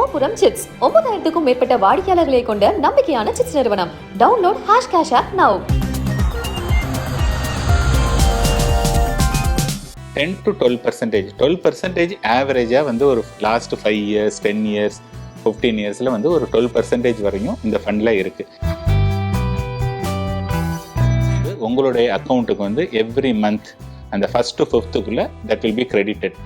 கோபுரம் சிப்ஸ் ஒன்பதாயிரத்துக்கும் மேற்பட்ட வாடிக்கையாளர்களை கொண்ட நம்பிக்கையான சிப்ஸ் நிறுவனம். Download hash cash app now ten to twelve percentage twelve percentage ஆவரேஜாக வந்து ஒரு last five years ten years fifteen இயர்ஸில் வந்து ஒரு டுவெல் பர்சன்டேஜ் வரையும் இந்த ஃபண்டில் இருக்குது உங்களுடைய அக்கௌண்ட்டுக்கு வந்து எவ்ரி மந்த் அந்த first ஃபிஃப்த்துக்குள்ளே that will be credited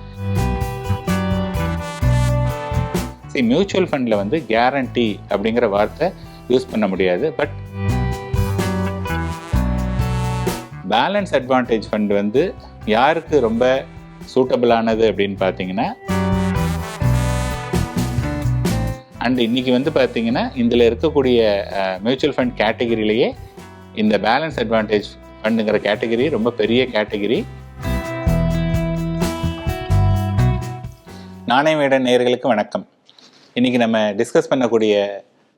see mutual ஃபண்டில் வந்து கேரண்டி அப்படிங்கிற வார்த்தை யூஸ் பண்ண முடியாது. பட் பேலன்ஸ் அட்வான்டேஜ் ஃபண்ட் வந்து யாருக்கு ரொம்ப சூட்டபிளானது அப்படின்னு பார்த்தீங்கன்னா அண்ட் இன்னைக்கு வந்து பார்த்தீங்கன்னா இதில் இருக்கக்கூடிய மியூச்சுவல் ஃபண்ட் கேட்டகிரிலேயே இந்த பேலன்ஸ் அட்வான்டேஜ் ஃபண்டுங்கிற கேட்டகிரி ரொம்ப பெரிய கேட்டகிரி. நாணயமேட நேர்களுக்கு வணக்கம். இன்னைக்கு நம்ம டிஸ்கஸ் பண்ணக்கூடிய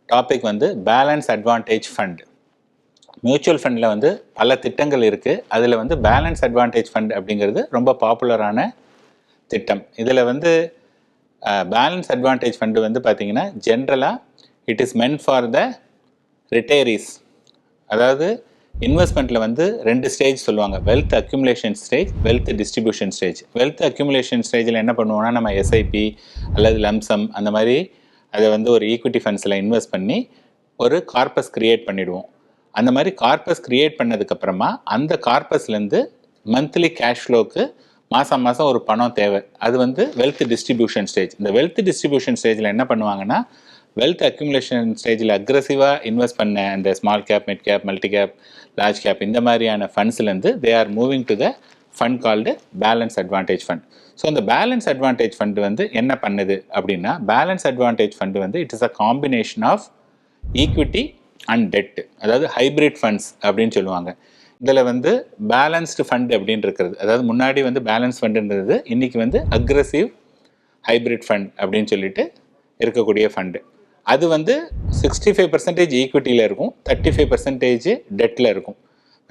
டாபிக் வந்து பேலன்ஸ் அட்வான்டேஜ் ஃபண்ட் மியூச்சுவல் ஃபண்டில் வந்து பல திட்டங்கள் இருக்குது அதில் வந்து பேலன்ஸ் அட்வான்டேஜ் ஃபண்ட் அப்படிங்கிறது ரொம்ப பாப்புலரான திட்டம். இதில் வந்து பேலன்ஸ் அட்வான்டேஜ் ஃபண்டு வந்து பார்த்திங்கன்னா ஜென்ரலாக it is meant for the retirees அதாவது இன்வெஸ்ட்மெண்ட்டில் வந்து ரெண்டு ஸ்டேஜ் சொல்லுவாங்க. Wealth accumulation stage wealth distribution stage wealth accumulation ஸ்டேஜில் என்ன பண்ணுவோம்னா நம்ம எஸ்ஐபி அல்லது லம்சம் அந்த மாதிரி அதை வந்து ஒரு ஈக்விட்டி ஃபண்ட்ஸில் இன்வெஸ்ட் பண்ணி ஒரு கார்பஸ் கிரியேட் பண்ணிவிடுவோம் அந்த மாதிரி கார்பஸ் கிரியேட் பண்ணதுக்கப்புறமா அந்த கார்பஸ்லேருந்து மந்த்லி கேஷ் ஃப்ளோக்கு மாதம் மாதம் ஒரு பணம் தேவை. அது வந்து வெல்த் டிஸ்ட்ரிபியூஷன் ஸ்டேஜ் இந்த வெல்த் டிஸ்ட்ரிபியூஷன் ஸ்டேஜில் என்ன பண்ணுவாங்கன்னா வெல்த் அக்யூமுலேஷன் ஸ்டேஜில் அக்ரஸிவாக இன்வெஸ்ட் பண்ண அந்த small cap mid cap multi cap large cap இந்த மாதிரியான ஃபண்ட்ஸ்லேருந்து they are moving to the fund called balance advantage fund so அந்த பேலன்ஸ் அட்வான்டேஜ் ஃபண்டு வந்து என்ன பண்ணுது அப்படின்னா பேலன்ஸ் அட்வான்டேஜ் ஃபண்டு வந்து it is a combination of equity and debt அதாவது hybrid funds அப்படின்னு சொல்லுவாங்க. இதில் வந்து பேலன்ஸ்டு ஃபண்ட் அப்படின்னு இருக்கிறது. அதாவது முன்னாடி வந்து பேலன்ஸ் ஃபண்டுன்றது இன்றைக்கி வந்து அக்ரஸிவ் ஹைபிரிட் ஃபண்ட் அப்படின்னு சொல்லிட்டு இருக்கக்கூடிய ஃபண்டு அது வந்து சிக்ஸ்டி ஃபைவ் பர்சன்டேஜ் ஈக்விட்டியில் இருக்கும் தேர்ட்டி ஃபைவ் பர்சன்டேஜ் டெட்டில் இருக்கும்.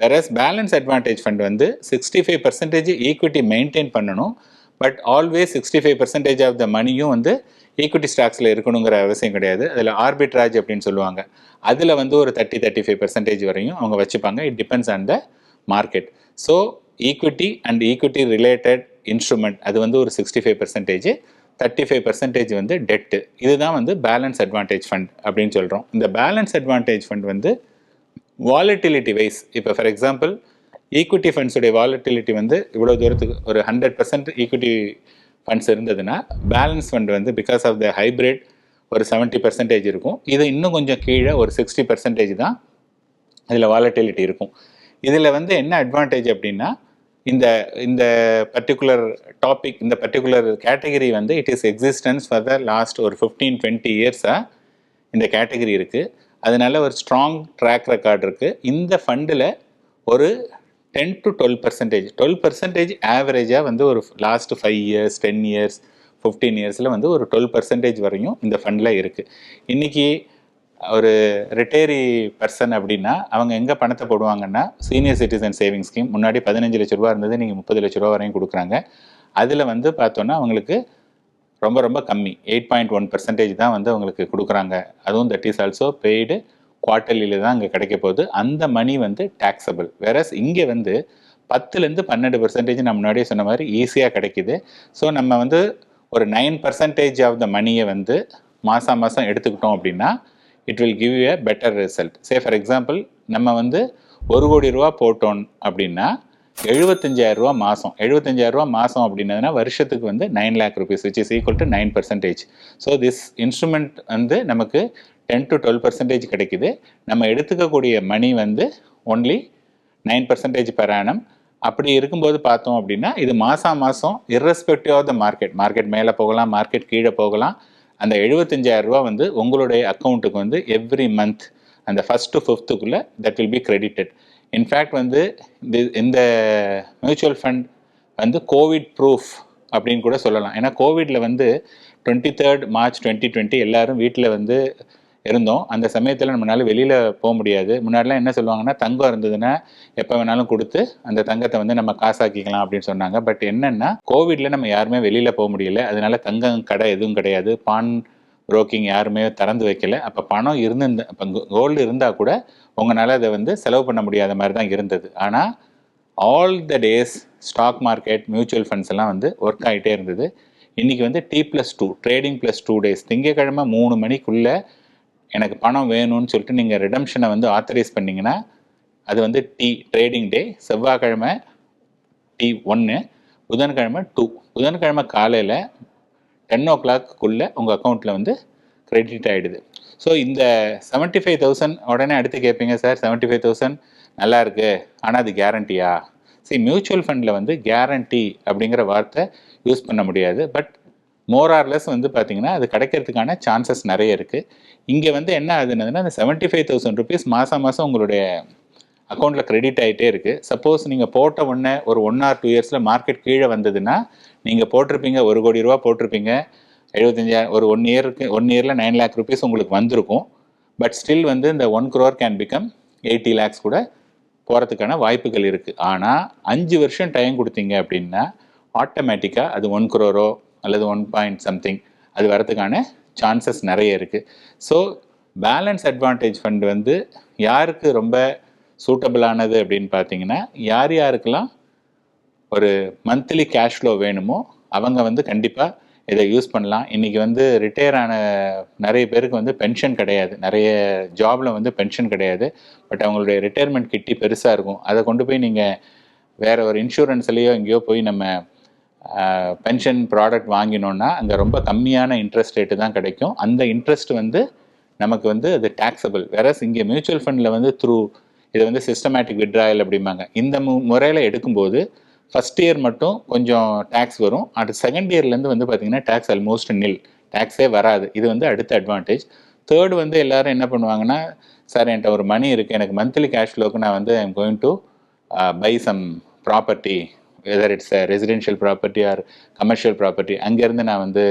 வேறஸ் பேலன்ஸ் அட்வான்டேஜ் ஃபண்ட் வந்து sixty five percentage equity maintain பண்ணணும். But always sixty five percentage of the மணியும் வந்து ஈக்விட்டி ஸ்டாக்ஸில் இருக்கணுங்கிற அவசியம் கிடையாது. அதில் ஆர்பிட்ராஜ் அப்படின்னு சொல்லுவாங்க. அதில் வந்து ஒரு தேர்ட்டி தேர்ட்டி ஃபைவ் பர்சன்டேஜ் வரையும் அவங்க வச்சுப்பாங்க. It depends on the market so equity and equity related instrument அது வந்து ஒரு sixty five percentage thirty five percentage வந்து டெட்டு இதுதான் வந்து பேலன்ஸ் அட்வான்டேஜ் ஃபண்ட் அப்படின்னு சொல்கிறோம் இந்த பேலன்ஸ் அட்வான்டேஜ் ஃபண்ட் வந்து வாலட்டிலிட்டி வைஸ் இப்போ ஃபார் எக்ஸாம்பிள் ஈக்விட்டி ஃபண்ட்ஸுடைய வாலட்டிலிட்டி வந்து இவ்வளோ தூரத்துக்கு ஒரு ஹண்ட்ரட் பர்சன்ட் ஈக்விட்டி ஃபண்ட்ஸ் இருந்ததுன்னா பேலன்ஸ் ஃபண்ட் வந்து பிகாஸ் ஆஃப் த ஹைப்ரிட் ஒரு செவன்ட்டி பர்சன்டேஜ் இருக்கும். இது இன்னும் கொஞ்சம் கீழே ஒரு சிக்ஸ்டி பர்சன்டேஜ் தான் இதில் வாலட்டிலிட்டி இருக்கும். இதில் வந்து என்ன அட்வான்டேஜ் அப்படின்னா இந்த இந்த பர்டிகுலர் டாபிக் இந்த பர்டிகுலர் கேட்டகரி வந்து it is existence for the last ஒரு ஃபிஃப்டீன் டுவெண்ட்டி இயர்ஸாக இந்த கேட்டகரி இருக்குது அதனால ஒரு ஸ்ட்ராங் ட்ராக் ரெக்கார்ட் இருக்குது இந்த ஃபண்டில் ஒரு ten to twelve percentage twelve percentage ஆவரேஜாக வந்து ஒரு last five years ten years fifteen இயர்ஸில் வந்து ஒரு டுவெல் பர்சன்டேஜ் வரையும் இந்த ஃபண்டில் இருக்குது இன்றைக்கி ஒரு ரிட்டையரி பர்சன் அப்படின்னா அவங்க எங்கே பணத்தை போடுவாங்கன்னா சீனியர் சிட்டிசன் சேவிங் ஸ்கீம் முன்னாடி பதினஞ்சு லட்ச ரூபா இருந்தது நீங்கள் முப்பது லட்ச ரூபா வரையும் கொடுக்குறாங்க. அதில் வந்து பார்த்தோன்னா அவங்களுக்கு ரொம்ப ரொம்ப கம்மி. எயிட் பாயிண்ட் ஒன் பர்சன்டேஜ் தான் வந்து அவங்களுக்கு கொடுக்குறாங்க. அதுவும் தட் இஸ் ஆல்சோ பெய்டு குவார்ட்டர்லியில் தான் அங்கே கிடைக்க போகுது. அந்த மணி வந்து டேக்ஸபிள் வேறஸ் இங்கே வந்து பத்துலேருந்து பன்னெண்டு பர்சன்டேஜ் நான் முன்னாடியே சொன்ன மாதிரி ஈஸியாக கிடைக்குது. ஸோ நம்ம வந்து ஒரு நைன் பர்சன்டேஜ் ஆஃப் த மணியை வந்து மாதம் மாதம் எடுத்துக்கிட்டோம் அப்படின்னா it will give you a better result say for example நம்ம வந்து ஒரு கோடி ரூபா போட்டோம் அப்படின்னா எழுபத்தஞ்சாயிரம் ரூபா மாதம் எழுபத்தஞ்சாயிரம் ரூபா மாதம் அப்படின்னதுனா வருஷத்துக்கு வந்து nine lakh rupees which is equal to nine percentage so this instrument வந்து நமக்கு டென் டு டுவெல் பர்சன்டேஜ் கிடைக்குது. நம்ம எடுத்துக்கக்கூடிய மணி வந்து only nine percentage per annum. அப்படி இருக்கும்போது பார்த்தோம் அப்படின்னா இது மாதம் மாதம் irrespective of the market market மேலே போகலாம் மார்க்கெட் கீழே போகலாம். அந்த 75000 ரூபா வந்து உங்களுடைய அக்கௌண்ட்டுக்கு வந்து எவ்ரி மந்த் அந்த first to ஃபிஃப்த்துக்குள்ளே that will be credited in fact வந்து இந்த மியூச்சுவல் ஃபண்ட் வந்து கோவிட் ப்ரூஃப் அப்படின்னு கூட சொல்லலாம். ஏன்னா கோவிடில் வந்து twenty third March twenty twenty எல்லாரும் வீட்டில் வந்து இருந்தோம். அந்த சமயத்தில் நம்மளால வெளியில் போக முடியாது. முன்னாடிலாம் என்ன சொல்லுவாங்கன்னா தங்கம் இருந்ததுன்னா எப்போ வேணாலும் கொடுத்து அந்த தங்கத்தை வந்து நம்ம காசாக்கிக்கலாம் அப்படின்னு சொன்னாங்க. பட் என்னன்னா கோவிட்ல நம்ம யாருமே வெளியில் போக முடியல. அதனால தங்கம் கடை எதுவும் கிடையாது. பான் புரோக்கிங் யாருமே திறந்து வைக்கல. அப்போ பணம் இருந்திருந்த இப்போ கோல்டு இருந்தால் கூட உங்களால் அதை வந்து செலவு பண்ண முடியாத மாதிரி தான் இருந்தது. ஆனால் all the days stock market mutual funds எல்லாம் வந்து ஒர்க் ஆகிட்டே இருந்தது. இன்றைக்கி வந்து T plus two trading plus two days திங்கக்கிழமை மூணு மணிக்குள்ளே எனக்கு பணம் வேணும்னு சொல்லிட்டு நீங்கள் ரிடம்ஷனை வந்து ஆத்தரைஸ் பண்ணிங்கன்னா அது வந்து டி ட்ரேடிங் டே செவ்வாய்க்கிழமை டி ஒன்று புதன்கிழமை டூ புதன்கிழமை காலையில் டென் ஓ கிளாக்குள்ளே உங்கள் அக்கௌண்ட்டில் வந்து கிரெடிட் ஆகிடுது ஸோ இந்த செவன்ட்டி ஃபைவ் தௌசண்ட் உடனே அடுத்து கேட்பீங்க சார் செவன்ட்டி ஃபைவ் தௌசண்ட் நல்லா இருக்குது ஆனால் அது கேரண்டியா சரி மியூச்சுவல் ஃபண்டில் வந்து கேரண்டி அப்படிங்கிற வார்த்தை யூஸ் பண்ண முடியாது. பட் மோரார்லெஸ் வந்து பார்த்தீங்கன்னா அது கிடைக்கிறதுக்கான சான்சஸ் நிறைய இருக்குது இங்கே வந்து என்ன ஆகுதுன்னா அந்த செவன்ட்டி ஃபைவ் தௌசண்ட் ருபீஸ் மாதம் மாதம் உங்களுடைய அக்கௌண்ட்டில் கிரெடிட் ஆகிட்டே இருக்குது சப்போஸ் நீங்கள் போட்ட உடனே ஒரு ஒன் ஆர் டூ இயர்ஸில் மார்க்கெட் கீழே வந்ததுன்னா நீங்கள் போட்டிருப்பீங்க ஒரு கோடி ரூபா போட்டிருப்பீங்க. எழுபத்தஞ்சாயிரம் ஒரு ஒன் இயருக்கு ஒன் இயரில் நைன் லேக் ருபீஸ் உங்களுக்கு வந்திருக்கும். பட் ஸ்டில் வந்து இந்த one crore can become eighty lakhs கூட போகிறதுக்கான வாய்ப்புகள் இருக்குது ஆனால் அஞ்சு வருஷம் டைம் கொடுத்தீங்க அப்படின்னா ஆட்டோமேட்டிக்காக அது ஒன் குரோரோ அல்லது ஒன் பாயிண்ட் சம்திங் அது வரதுக்கான சான்சஸ் நிறைய இருக்குது ஸோ பேலன்ஸ் அட்வான்டேஜ் ஃபண்ட் வந்து யாருக்கு ரொம்ப சூட்டபிளானது அப்படின்னு பார்த்தீங்கன்னா யார் யாருக்கெல்லாம் ஒரு மந்த்லி கேஷ் ஃப்ளோ வேணுமோ அவங்க வந்து கண்டிப்பாக இதை யூஸ் பண்ணலாம். இன்றைக்கி வந்து ரிட்டையர் ஆன நிறைய பேருக்கு வந்து பென்ஷன் கிடையாது. நிறைய ஜாபில் வந்து பென்ஷன் கிடையாது. பட் அவங்களுடைய ரிட்டையர்மெண்ட் கிட்டி பெருசாக இருக்கும். அதை கொண்டு போய் நீங்கள் வேற ஒரு இன்சூரன்ஸ்லேயோ எங்கேயோ போய் நம்ம பென்ஷன் ப்ராடக்ட் வாங்கினோன்னா அங்கே ரொம்ப கம்மியான இன்ட்ரெஸ்ட் ரேட்டு தான் கிடைக்கும். அந்த இன்ட்ரெஸ்ட் வந்து நமக்கு வந்து அது டேக்ஸபிள் வேற இங்கே மியூச்சுவல் ஃபண்டில் வந்து த்ரூ இது வந்து சிஸ்டமேட்டிக் விட்ராயல் அப்படிம்பாங்க. இந்த மு முறையில் எடுக்கும்போது ஃபஸ்ட் இயர் மட்டும் கொஞ்சம் டேக்ஸ் வரும். அடுத்து செகண்ட் இயர்லேருந்து வந்து பார்த்தீங்கன்னா டேக்ஸ் ஆல்மோஸ்ட் நில் டேக்ஸே வராது. இது வந்து அடுத்த அட்வான்டேஜ் தேர்ட் வந்து எல்லாரும் என்ன பண்ணுவாங்கன்னா சார் என்கிட்ட ஒரு மணி இருக்குது எனக்கு மந்த்லி கேஷ் ஃப்ளோக்கு நான் வந்து I'm going to buy some property whether it's residential property or commercial property அங்கேருந்து நான் வந்து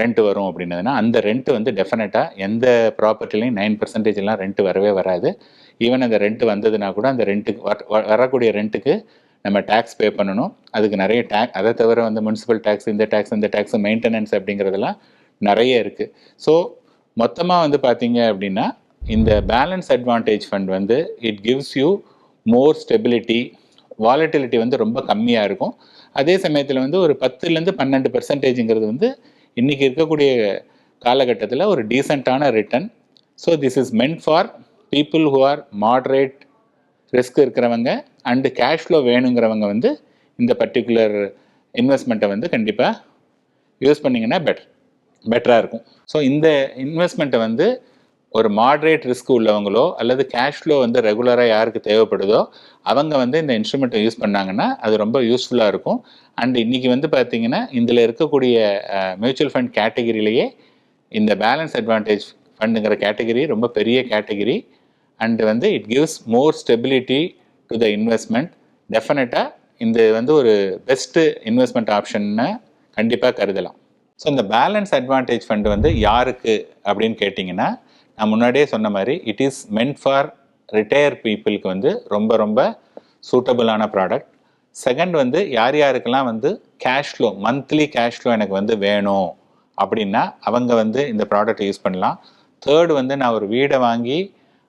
ரெண்ட் வரும் அப்படின்னதுன்னா அந்த ரெண்ட் வந்து டெஃபினட்டாக எந்த ப்ராப்பர்ட்டிலையும் நைன் பர்சன்டேஜ்லாம் ரெண்ட் வரவே வராது. ஈவன் அந்த ரெண்ட் வந்ததுன்னா கூட அந்த ரெண்ட்டுக்கு வரக்கூடிய ரெண்ட்டுக்கு நம்ம டேக்ஸ் பே பண்ணணும். அதுக்கு நிறைய டேக் அதை தவிர வந்து முனிசிபல் டேக்ஸ் இந்த டேக்ஸ் இந்த டேக்ஸ் மெயின்டெனன்ஸ் அப்படிங்கிறதெல்லாம் நிறைய இருக்குது ஸோ மொத்தமாக வந்து பார்த்தீங்க அப்படின்னா இந்த பேலன்ஸ் அட்வான்டேஜ் ஃபண்ட் வந்து it gives you more stability volatility வந்து ரொம்ப கம்மியாக இருக்கும். அதே சமயத்தில் வந்து ஒரு பத்துலேருந்து பன்னெண்டு பெர்சன்டேஜுங்கிறது வந்து இன்றைக்கி இருக்கக்கூடிய காலகட்டத்தில் ஒரு டீசெண்டான return so this is meant for people who are moderate risk இருக்கிறவங்க அண்டு கேஷ் ஃப்ளோ வேணுங்கிறவங்க வந்து இந்த பர்டிகுலர் இன்வெஸ்ட்மெண்ட்டை வந்து கண்டிப்பாக யூஸ் பண்ணிங்கன்னா பெட் பெட்டராக இருக்கும். ஸோ இந்த இன்வெஸ்ட்மெண்ட்டை வந்து ஒரு மாட்ரேட் ரிஸ்க் உள்ளவங்களோ அல்லது கேஷ் ஃப்ளோ வந்து ரெகுலராக யாருக்கு தேவைப்படுதோ அவங்க வந்து இந்த இன்ஸ்ட்ருமெண்ட்டை யூஸ் பண்ணாங்கன்னா அது ரொம்ப யூஸ்ஃபுல்லாக இருக்கும். அண்ட் இன்றைக்கி வந்து பார்த்தீங்கன்னா இதில் இருக்கக்கூடிய மியூச்சுவல் ஃபண்ட் கேட்டகிரிலேயே இந்த பேலன்ஸ் அட்வான்டேஜ் ஃபண்டுங்கிற கேட்டகிரி ரொம்ப பெரிய கேட்டகிரி அண்ட் வந்து it gives more stability to the investment டெஃபினட்டாக இந்த வந்து ஒரு பெஸ்ட்டு இன்வெஸ்ட்மெண்ட் ஆப்ஷன்னு கண்டிப்பாக கருதலாம். ஸோ இந்த பேலன்ஸ் அட்வான்டேஜ் ஃபண்டு வந்து யாருக்கு அப்படின்னு கேட்டிங்கன்னா நான் முன்னாடியே சொன்ன மாதிரி it is meant for retire பீப்புளுக்கு வந்து ரொம்ப ரொம்ப சூட்டபிளான ப்ராடக்ட் செகண்ட் வந்து யார் யாருக்கெல்லாம் வந்து cash flow monthly cash flow எனக்கு வந்து வேணும் அப்படின்னா அவங்க வந்து இந்த ப்ராடக்ட் யூஸ் பண்ணலாம். தேர்ட் வந்து நான் ஒரு வீடை வாங்கி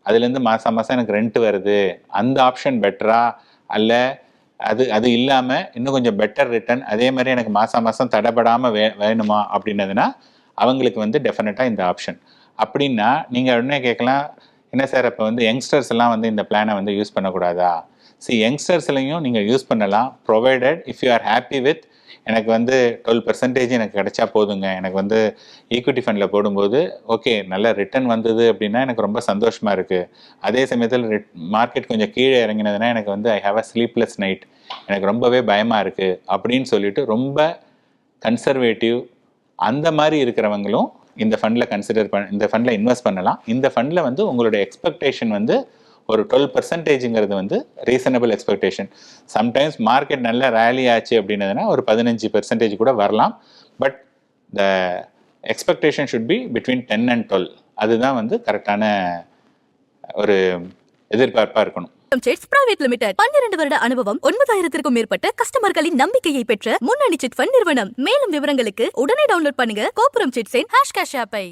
அதுலேருந்து மாதம் மாதம் எனக்கு ரெண்ட் வருது. அந்த ஆப்ஷன் பெட்டரா அல்ல அது அது இல்லாமல் இன்னும் கொஞ்சம் பெட்டர் ரிட்டர்ன் அதே மாதிரி எனக்கு மாதம் மாதம் தடைபடாமல் வே வேணுமா அப்படின்னதுன்னா அவங்களுக்கு வந்து டெஃபினட்டாக இந்த ஆப்ஷன் அப்படின்னா நீங்கள் உடனே கேட்கலாம் என்ன சார் அப்போ வந்து யங்ஸ்டர்ஸ் எல்லாம் வந்து இந்த பிளானை வந்து யூஸ் பண்ணக்கூடாதா? சி யங்ஸ்டர்ஸ்லையும் நீங்கள் யூஸ் பண்ணலாம். Provided if you are happy with எனக்கு வந்து டுவெல் பர்சன்டேஜ் எனக்கு கிடைச்சா போதுங்க. எனக்கு வந்து ஈக்விட்டி ஃபண்டில் போடும்போது ஓகே நல்ல ரிட்டர்ன் வந்தது அப்படின்னா எனக்கு ரொம்ப சந்தோஷமாக இருக்குது அதே சமயத்தில் மார்க்கெட் கொஞ்சம் கீழே இறங்கினதுன்னா எனக்கு வந்து I have a sleepless night எனக்கு ரொம்பவே பயமாக இருக்குது அப்படின்னு சொல்லிட்டு ரொம்ப கன்சர்வேட்டிவ் அந்த மாதிரி இருக்கிறவங்களும் இந்த ஃபண்டில் கன்சிடர் பண்ண இந்த ஃபண்டில் இன்வெஸ்ட் பண்ணலாம். இந்த ஃபண்டில் வந்து உங்களுடைய எக்ஸ்பெக்டேஷன் வந்து ஒரு டுவெல் பர்சன்டேஜுங்கிறது வந்து ரீசனபிள் எக்ஸ்பெக்டேஷன் சம்டைம்ஸ் மார்க்கெட் நல்ல ரேலி ஆச்சு அப்படின்னதுன்னா ஒரு பதினஞ்சு பெர்சன்டேஜ் கூட வரலாம். But the expectation should be between ten and twelve அதுதான் வந்து கரெக்டான ஒரு எதிர்பார்ப்பாக இருக்கணும். சிட்ஸ் பிரைவேட் லிமிடெட் பன்னிரண்டு வருட அனுபவம் ஒன்பதாயிரத்திற்கும் மேற்பட்ட கஸ்டமர்களின் நம்பிக்கையை பெற்ற முன்னணி சிட் ஃபண்ட் நிறுவனம். மேலும் விவரங்களுக்கு உடனே டவுன்லோட் பண்ணுங்க. கோபுரம் சிட்ஸின் ஹேஷ் கேஷ் ஆப்பை